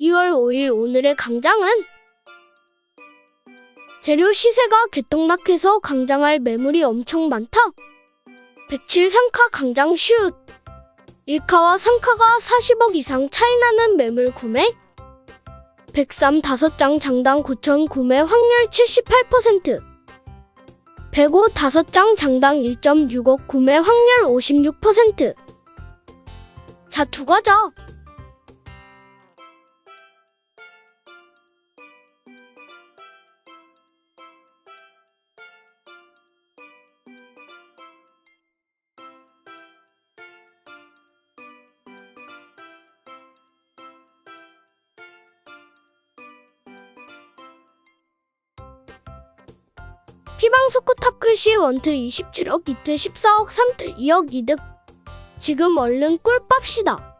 2월 5일 오늘의 강장은? 재료 시세가 개떡락해서 강장할 매물이 엄청 많다. 107 상카 강장 슛. 1카와 3카가 40억 이상 차이 나는 매물 구매. 103 5장 장당 9천 구매 확률 78% 105 5장 장당 1.6억 구매 확률 56% 자, 두 가자. 피방스쿠 탑클시 원트 27억, 이트 14억, 3트 2억 이득. 지금 얼른 꿀 빱시다.